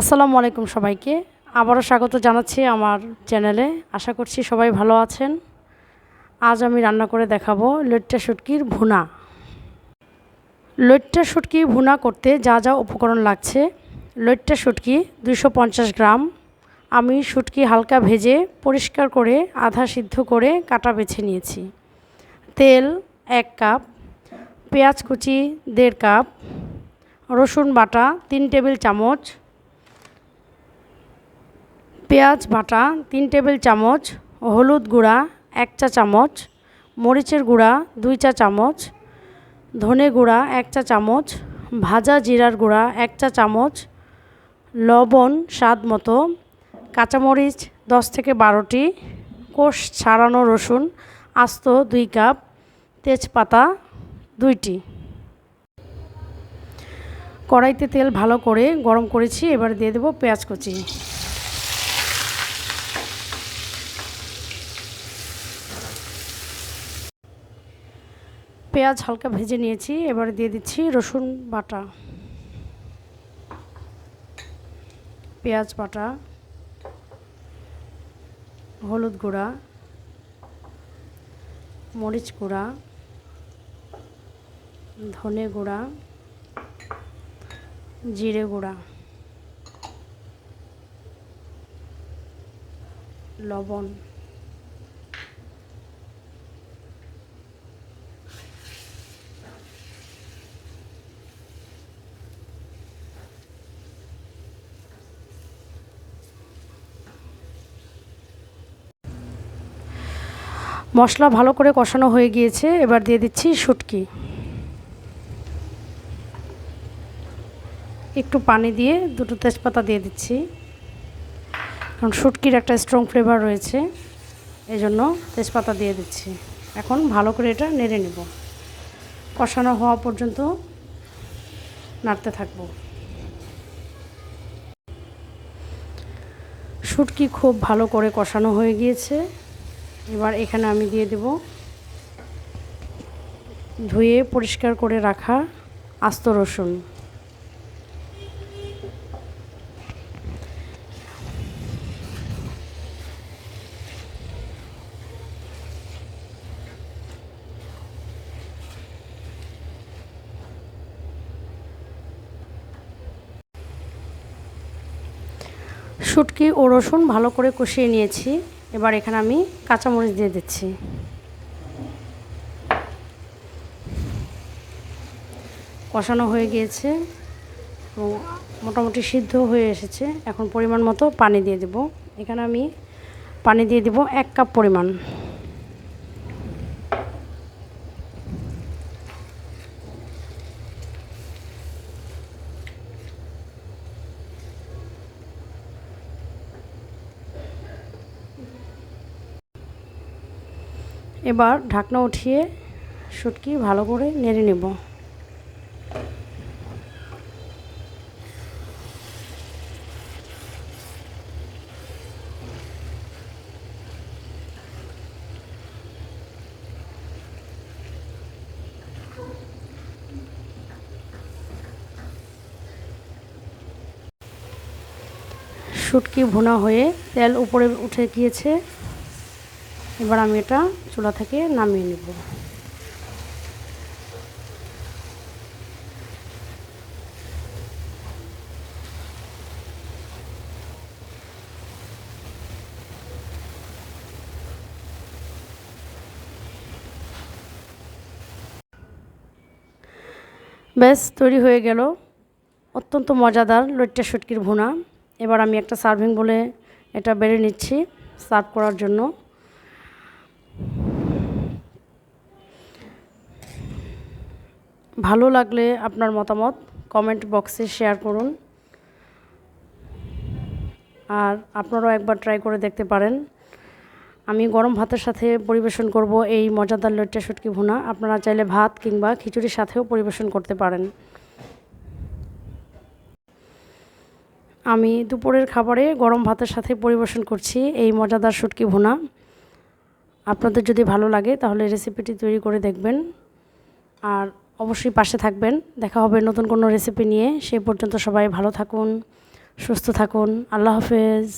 আসসালামু আলাইকুম সবাইকে। আবারও স্বাগত জানাচ্ছি আমার চ্যানেলে। আশা করছি সবাই ভালো আছেন। আজ আমি রান্না করে দেখাবো লইট্টা শুটকির ভুনা। লইট্টা শুটকি ভুনা করতে যা যা উপকরণ লাগছে। লইট্টা শুটকি দুশো গ্রাম। আমি শুটকি হালকা ভেজে পরিষ্কার করে আধা সিদ্ধ করে কাটা বেছে নিয়েছি। তেল এক কাপ, পেঁয়াজ কুচি দেড় কাপ, রসুন বাটা তিন টেবিল চামচ পেঁয়াজ বাটা, তিন টেবিল চামচ, হলুদ গুঁড়া, এক চা চামচ, মরিচের গুঁড়া, দুই চা চামচ, ধনে গুঁড়া, এক চা চামচ, ভাজা জিরার গুঁড়া, এক চা চামচ, লবণ স্বাদ মতো, কাঁচামরিচ দশ থেকে বারোটি, কোষ ছাড়ানো রসুন আস্ত দুই কাপ, তেজপাতা দুইটি। কড়াইতে তেল ভালো করে গরম করেছি, এবার দিয়ে দেবো পেঁয়াজ কুচি। পেঁয়াজ হালকা ভেজে নিয়েছি, এবার দিয়ে দিচ্ছি রসুন বাটা। পেঁয়াজ বাটা, হলুদ গুঁড়া, মরিচ গুঁড়া, ধনে গুঁড়া, জিরে গুঁড়া, লবণ। মশলা ভালো করে কষানো হয়ে গিয়েছে, এবার দিয়ে দিচ্ছি শুটকি। একটু পানি দিয়ে দুটো তেজপাতা দিয়ে দিচ্ছি। কারণ শুটকির একটা স্ট্রং ফ্লেভার রয়েছে এই জন্য তেজপাতা দিয়ে দিচ্ছি। এখন ভালো করে এটা নেড়ে নেব। কষানো হওয়া পর্যন্ত নাড়তে থাকব। শুটকি খুব ভালো করে কষানো হয়ে গিয়েছে। এবার এখানে আমি দিয়ে দেব ধুয়ে পরিষ্কার করে রাখা আস্ত রসুন। শুটকি ও রসুন ভালো করে কষিয়ে নিয়েছি। এবার এখানে আমি কাঁচামরিচ দিয়ে দিচ্ছি। কষানো হয়ে গিয়েছে এবং মোটামুটি সিদ্ধ হয়ে এসেছে। এখন পরিমাণ মতো পানি দিয়ে দেব। এখানে আমি পানি দিয়ে দেব এক কাপ পরিমাণ। এবার ঢাকনা উঠিয়ে শুটকি ভালো করে নেড়ে নেব। শুটকি ভুনা হয়ে তেল উপরে উঠে গিয়েছে। এবার আমি এটা চুলা থেকে নামিয়ে নেব। ব্যাস, তৈরি হয়ে গেল। অত্যন্ত মজাদার লইট্টা শুটকির ভুনা। এবার আমি একটা সার্ভিং বলে এটা বেড়ে নিচ্ছি, সার্ভ করার জন্য। ভালো লাগলে আপনার মতামত কমেন্ট বক্সে শেয়ার করুন। আর আপনারাও একবার ট্রাই করে দেখতে পারেন। আমি গরম ভাতের সাথে পরিবেশন করব এই মজাদার লইট্টা শুটকি ভুনা। আপনারা চাইলে ভাত কিংবা খিচুড়ির সাথেও পরিবেশন করতে পারেন। আমি দুপুরের খাবারে গরম ভাতের সাথে পরিবেশন করছি এই মজাদার শুটকি ভুনা। আপনাদের যদি ভালো লাগে তাহলে রেসিপিটি তৈরি করে দেখবেন। আর অবশ্যই পাশে থাকবেন। দেখা হবে নতুন কোনো রেসিপি নিয়ে। সেই পর্যন্ত সবাই ভালো থাকুন, সুস্থ থাকুন। আল্লাহ হাফেজ।